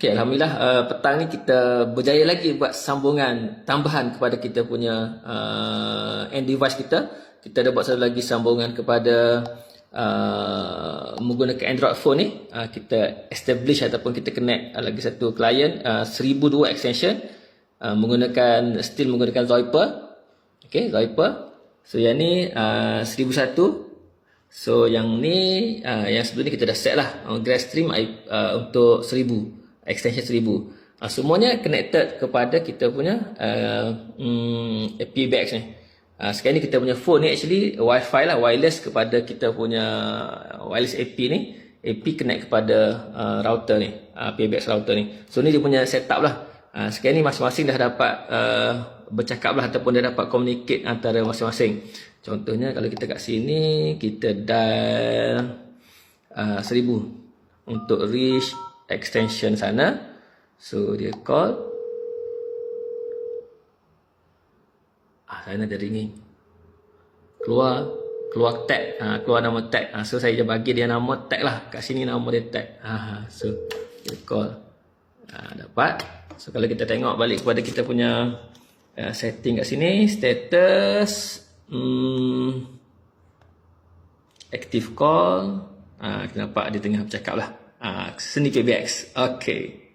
Okey, Alhamdulillah uh, petang ni kita berjaya lagi buat sambungan tambahan kepada kita punya uh, end device kita. Kita ada buat satu lagi sambungan kepada uh, menggunakan Android phone ni. Uh, kita establish ataupun kita connect uh, lagi satu client uh, 1002 extension uh, menggunakan still menggunakan Zoiper. Okey, Zoiper. So yang ni uh, 1001 So yang ni uh, yang sebelum ni kita dah set lah uh, Grass Stream uh, untuk 1000 extension 1000 uh, semuanya connected kepada kita punya uh, um, PBX ni. Uh, sekarang ni kita punya phone ni actually wifi lah wireless kepada kita punya wireless AP ni. AP connect kepada uh, router ni uh, PBX router ni. So ni dia punya setup lah. Uh, sekarang ni masing-masing dah dapat uh, bercakap lah ataupun dah dapat communicate antara masing-masing. Contohnya kalau kita kat sini kita dial uh, 1000 untuk reach extension sana. So dia call. Ah sana dia ringing. Keluar keluar tag, ha, keluar nama tag. Ha, so saya je bagi dia nama tag lah. Kat sini nama dia tag. Ha, so dia call. Ha, dapat. So kalau kita tengok balik kepada kita punya uh, setting kat sini, status hmm, active call. Ha, kita nampak dia tengah bercakap lah. Ah, seni PBX. Okay.